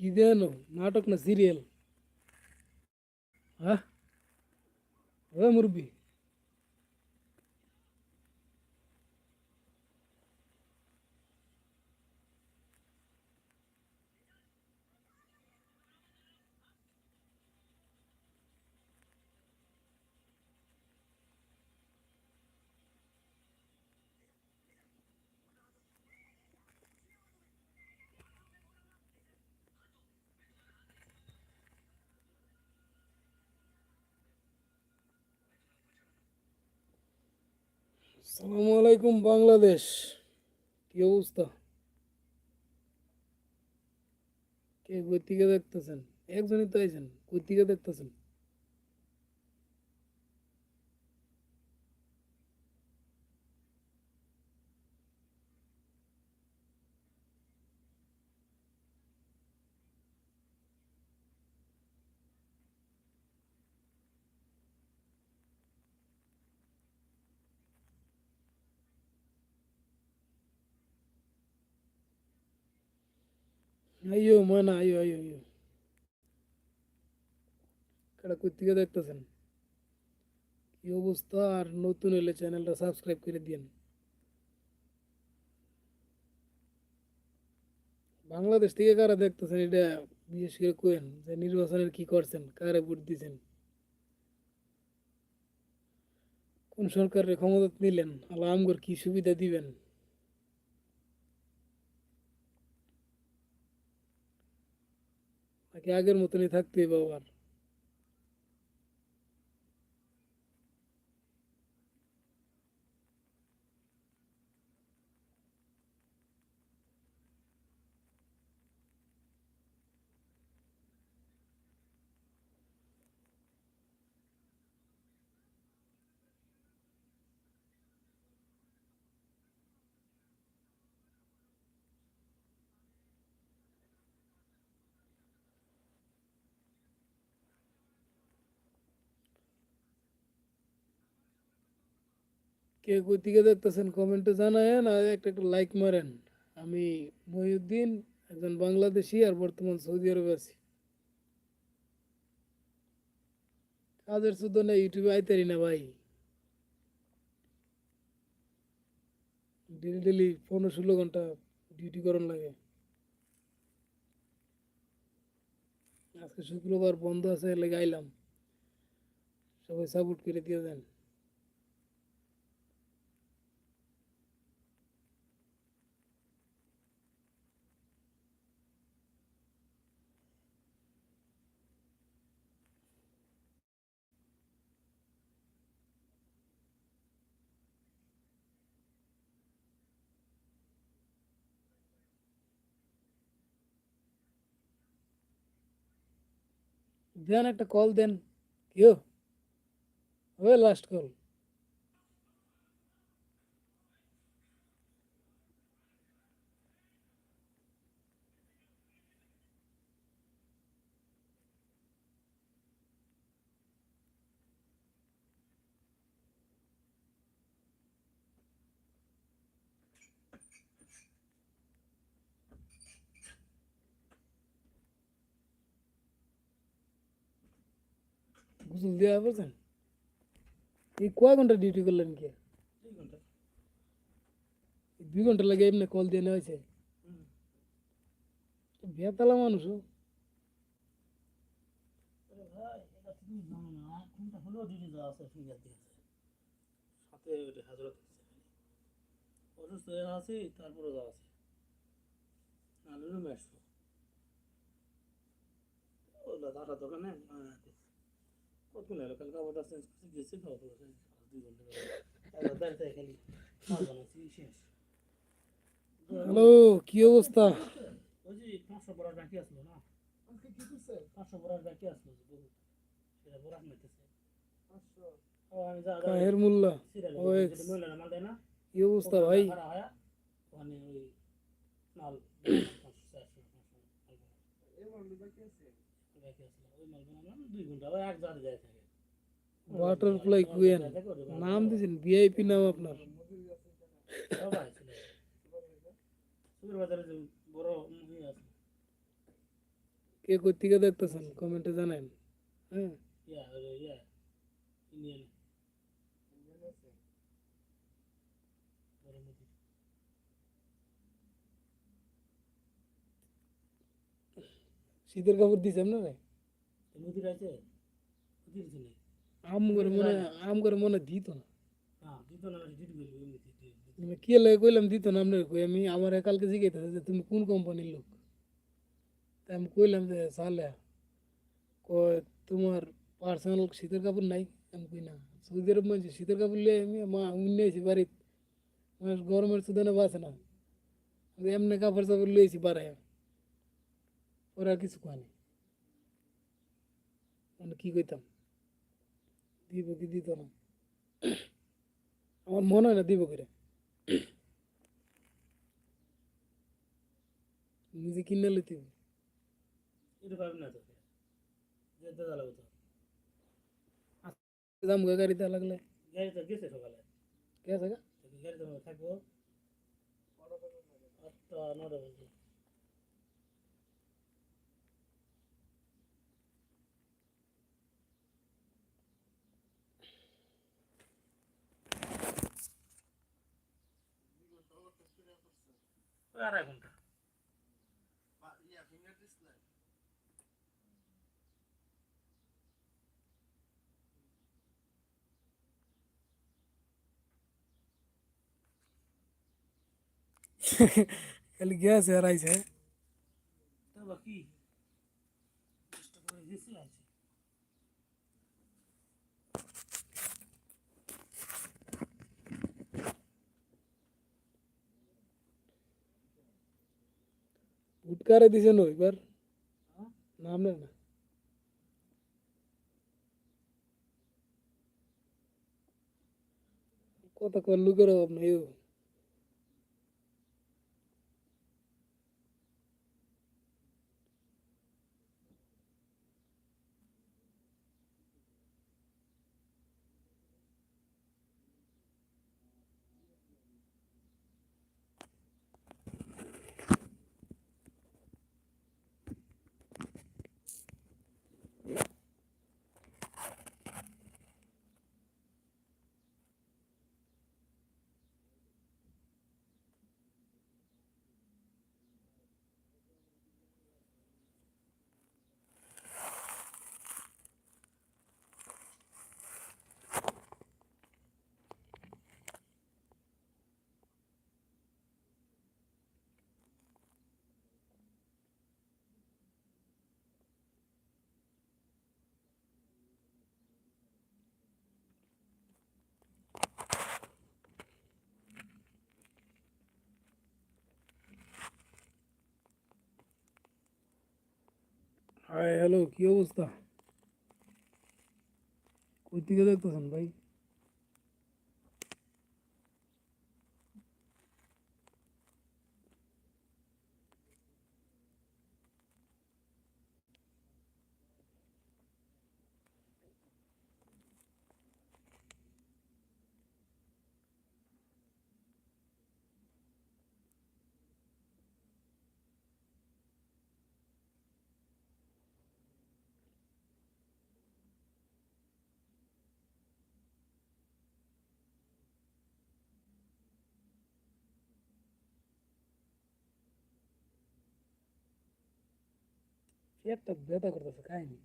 কি দেন নাটক না সিরিয়াল সালামু আলাইকুম বাংলাদেশ। কি অবস্থা? কে গতিকে দেখতেছেন? একজনই তো আইছেন গতিকে দেখতেছেন? అయ్యో మన అయ్యో అయ్యో అయ్యో ఇక్కడ కొద్దిగా দেখতেছেন কি অবস্থা আর নতুন হলে চ্যানেলটা সাবস্ক্রাইব করে দিন বাংলাদেশ থেকে কারা দেখতেছেন এটা বিশেষ করে কোয়েন যে নির্বাচনের কি করছেন কারে ভোট দিছেন কোন সরকারের ক্ষমতা নিলেন আল্লাহ আমগর কি সুবিধা দিবেন আগের মতনই থাকতে হবে কে কই থেকে দেখতেছেন কমেন্টে জানায়েন আর একটা একটু লাইক মারেন। আমি মহিউদ্দিন, একজন বাংলাদেশি আর বর্তমান সৌদি আরবে আছি। কাজের শুধু না ইউটিউবে আইতারি না ভাই। ডেলি ডেলি পনেরো ষোলো ঘণ্টা ডিউটি করন লাগে। আজকে শুক্রবার বন্ধ আছে লেগে আইলাম। সবাই সাপোর্ট করে দিয়ে দেন দেন একটা কল দেন। কেউ হবে লাস্ট কল দেওয়া বলছেন? এই কয় ঘণ্টা ডিউটি করলেন কি? দুই ঘণ্টা লাগে এমনি কল দিয়ে নেওয়া হয়েছে। বেতালা মানুষ ওটা অসুস্থ হয়ে আছি, তারপরে যাওয়া আছে। নাহলে রুমে আসব। ওগুলো দোকানে কতক্ষণ হলো কালকে আবার চেঞ্জ করতে গেছি খাওয়া দাওয়া শেষ। আর দুই ঘন্টা এবার দাঁড়িয়ে খালি খাওয়া বানাচ্ছি শেষ হ্যালো কি অবস্থা ওই যে পাঁচশো বড়ার বাকি আসলো না পাঁচশো বড়ার বাকি আসলো যে বহুত সেটা বরাক নিতেছে ও আমি যা যা কাহের মোল্লা সিরিয়ালে ওই যেটা মহিলারা মাল দেয় না কি অবস্থা ভাই ভাড়া দুই ঘণ্টা ওই এক জার যায় থাকে কুয়েন নাম দিয়েছেন ভিআইপি নাম আপনার। কে কোথেকে দেখতেছেন? কমেন্টে জানেন। হ্যাঁ। শীতের কাপড় দিছে আপনারা? আছে? আম করে মনে আম করে মনে দিত না। আমি লাগে কইলাম দিত না আপনার কই আমি আমার কালকে জিজ্ঞাসা যে তুমি কোন কোম্পানির লোক? তাই আমি কইলাম যে সালে কয় তোমার পার্সোনাল শীতের কাপড় নাই? আমি কই না সৌদি আরব মানে শীতের কাপড় লিয়ে আমি মা উন্নে আছি বাড়িতে। আমার গরমের সুদানে বাসে না। এমনি কাপড় চাপড় লইছি বাড়ায়। ওরা কিছু কয়নি মানে কি কইতাম? দিব কি দিত না। আমার মনে হয় না দিব করে নিজে কিনে লইতে হবে। এটা পারবি না তো যেতে লাগবে তো দাম গো গাড়িতে লাগলে। গাড়ি তো গেছে সকালে? আছে গা? গাড়ি তো থাকব? আটটা নটা বাজে আড়াই ঘন্টা খালি গ্যাস হারাইছে তো বাকি চেষ্টা উটকারে দিছে নো এবার নাম নেই না। কত কর লুকের অভাব নাই হাই হ্যালো কি অবস্থা? কই থেকে দেখতেছেন ভাই? পেটটা ব্যথা করতেছে খাইনি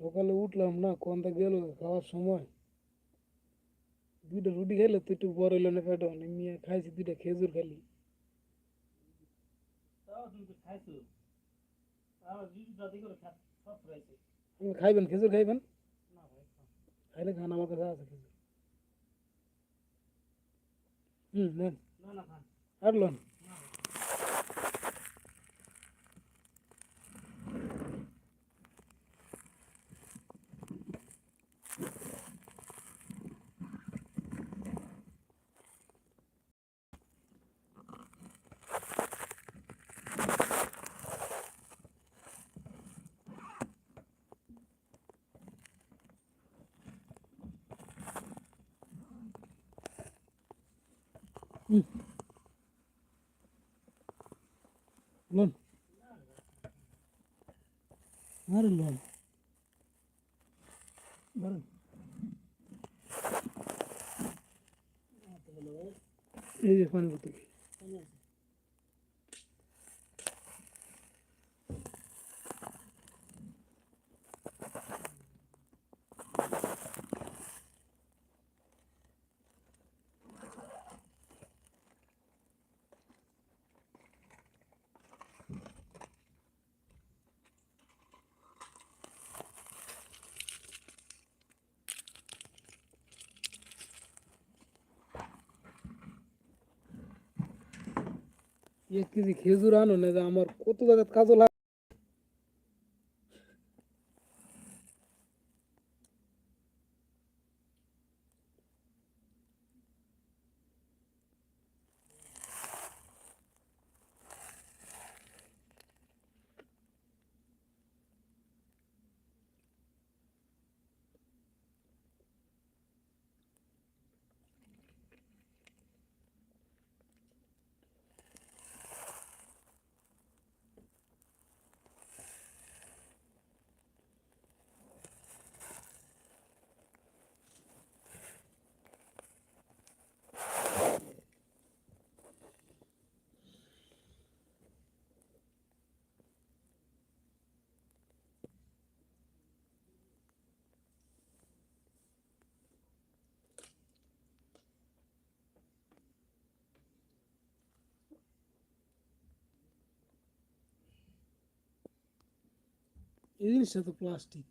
সকালে উঠলাম না কোনটা গেল খাওয়ার সময় দুইটা রুটি খাইলে তো একটু বড় হইল না পেট নিয়ে খাইছি দুইটা খেজুর খালি খাইবেন খেজুর খাইবেন? না খাইলে খান আমার কাছে আছে খেজুর। হুম নেন। না না আর লোন। আরে লোন বলেন এই যে পানি বোতল এক কেজি খেজুর আনো না যে আমার কত জায়গায় কাজও লাগে এই জিনিসটা তো প্লাস্টিক।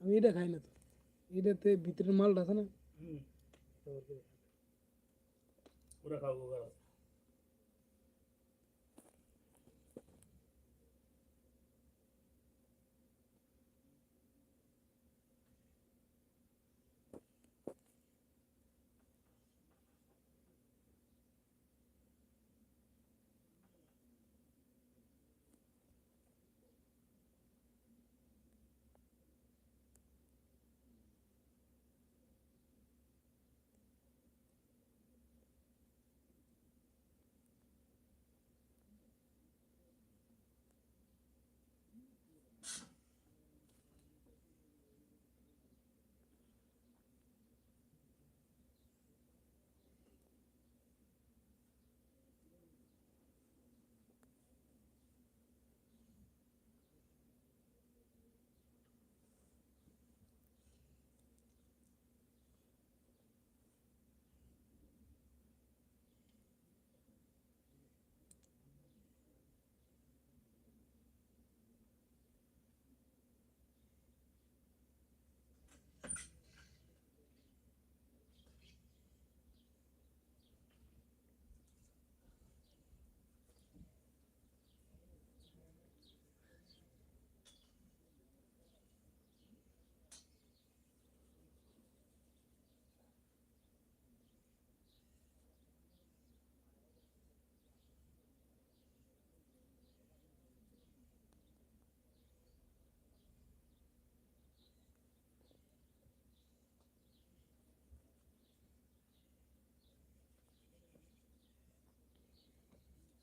আমি এটা খাই না তো। এটাতে ভিতরের মালটা আছে না? হুম। ওরা খাব।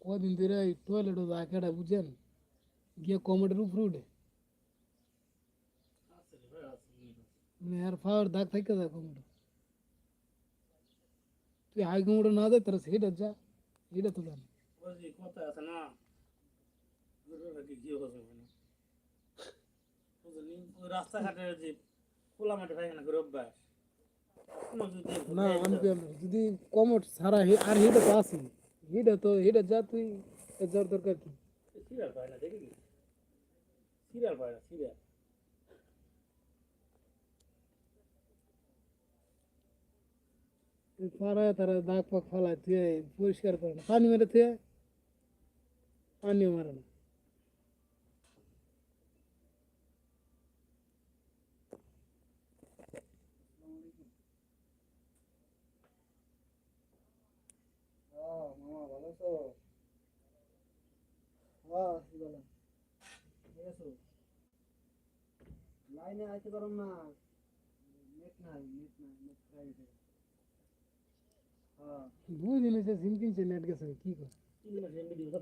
কদিন ধরে এই টয়লেটও জায়গাটা বুঝেন গিয়ে কমেটের উপরে উঠে আর ফাওয়ার দাগ থাকে যায় কমেটো তুই হাই কমেটো না দেয় তারা সেটা যা এটা তো জানি ওই কথা আছে না ওই রাস্তাঘাটে যে খোলা মাঠে থাকে না অভ্যাস যদি না আমি যদি কমট সারা হে- আর হেটা তো আছে হেটা তো হিডা যা তুই যাওয়ার দরকার কি সিরিয়াল পায় না দেখি সিরিয়াল পায় না সিরিয়াল পাড়ায় তারা দাগ পাক ফালায় তুই পরিষ্কার করে না পানি মেরে তুই পানিও মারে না লাইনে আইতে পারম না। নেট দুই দিন হয়েছে সিম কিনছে নেট গেছে কি কর? তিন মাসে এমবি দিব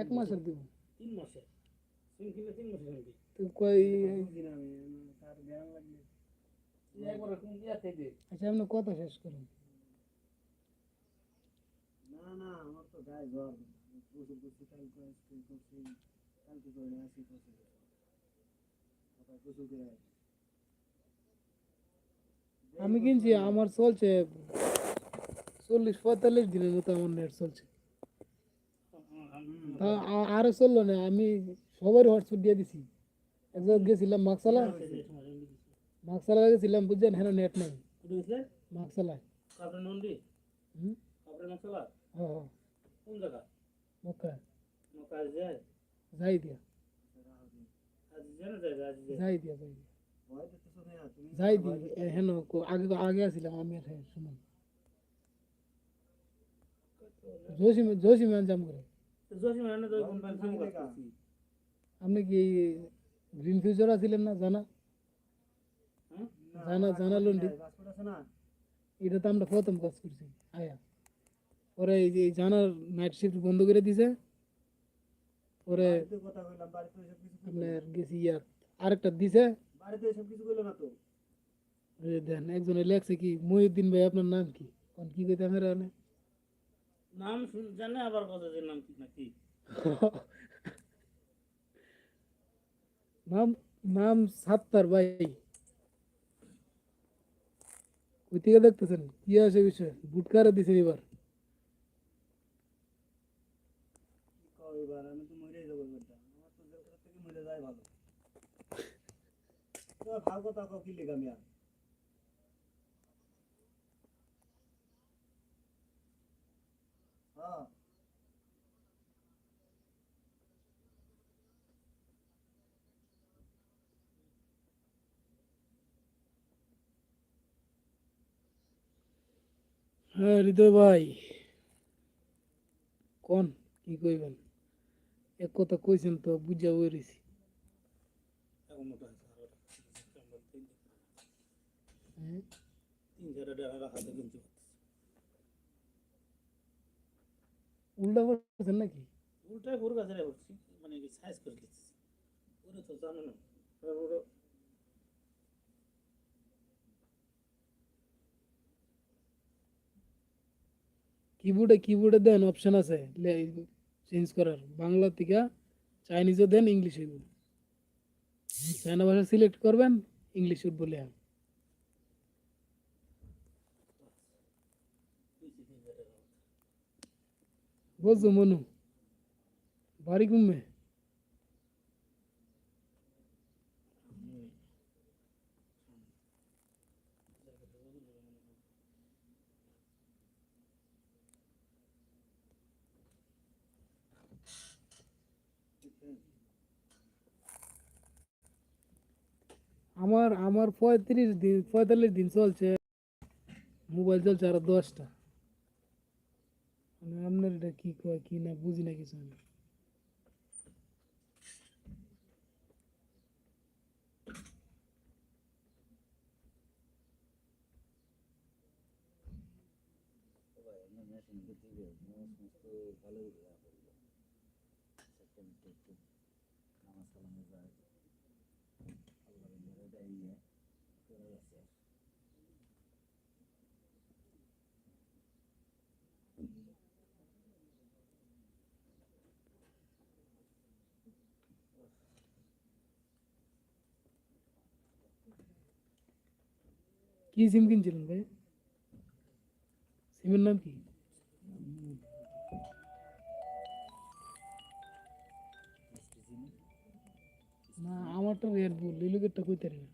এক মাসের দিব। তিন মাসে সিম কিনলে তিন মাসে এমবি তো কই একবার এরকম ইয়াতে দে আচ্ছা আপনি কত শেষ করুন। না না আমার তো গায়ে জ্বর। করছি কালকে আজকে করছি কালকে করে আসি করছি আবার করে আমি কিনছি আমার চলছে চল্লিশ পঁয়তাল্লিশ দিনের মতো আমার নেট চলছে। আরও চলল না আমি সবারই হোয়াটসঅ্যাপ দিয়ে দিছি। একবার গেছিলাম মাকসালা। মাকসালা গেছিলাম বুঝছেন হ্যাঁ নেট নাই। মাকসালা কাপড়ে নন্দি হুম? কাপড়ে হ্যাঁ হ্যাঁ। কোন জায়গা? দিয়া যাই দিয়া ভয় দেখতেছো না তুমি যাই দি হ্যাঁ আগে আগে আসছিলাম আমি হ্যাঁ শুনুন জসিম আঞ্জাম করে মানে তো আপনি কি গ্রিন ফিউচার আছিলেন না জানা হ্যাঁ জানা জানা লন্ডি এটা তো আমরা প্রথম কাজ করছি আয়া পরে এই যে এই জানার নাইট শিফট বন্ধ করে দিছে। পরে বাড়িতে কথা কইলাম বাড়িতে এসব কিছু কইলো না। আপনার গেছি ইয়ার। আরেকটা দিছে। বাড়িতে এসব কিছু কইলো না তো? ওই যে দেন একজনে লেখছে কি মহিউদ্দিন ভাই আপনার নাম কি? কোন কি কইতে আমার আনে? নাম শুন জানে আবার কথা যে নাম কি নাকি নাম নাম সাত্তার ভাই। ওই থেকে দেখতেছেন কি আছে বিষয়? বুটকারে দিছে এবার কি কও এবার যায় ভালো। তো ভাব কথা কি লেগা মিয়া? হ্যাঁ। হ্যাঁ হৃদয় ভাই। কোন? কি কইবেন? এক কথা কইছেন তো বুঝা বেরিয়েছি হ্যাঁ উল্টা করছেন নাকি? উল্টায় গরু গাছের করছি মানে সাইজ করে গেছি ওরে তো জানো না। কিবোর্ডে কিবোর্ডে দেন অপশন আছে। চেঞ্জ করার। বাংলা থেকে চাইনিজও দেন ইংলিশ হইব চায়না ভাষা সিলেক্ট করবেন ইংলিশ উঠবো লেখা বুঝছ মনু, বাড়ি ঘুমে আমার আমার পঁয়ত্রিশ দিন, পঁয়তাল্লিশ দিন চলছে। মোবাইল চলছে আরও দশটা। মানে আপনার এটা কি কয়, কি না বুঝি না কিছু আমি। কি সিম কিনছিলেন ভাই সিমের নাম কি না සමට නිර්බුල් ලිළුගෙට්ටකුයි තෙරෙන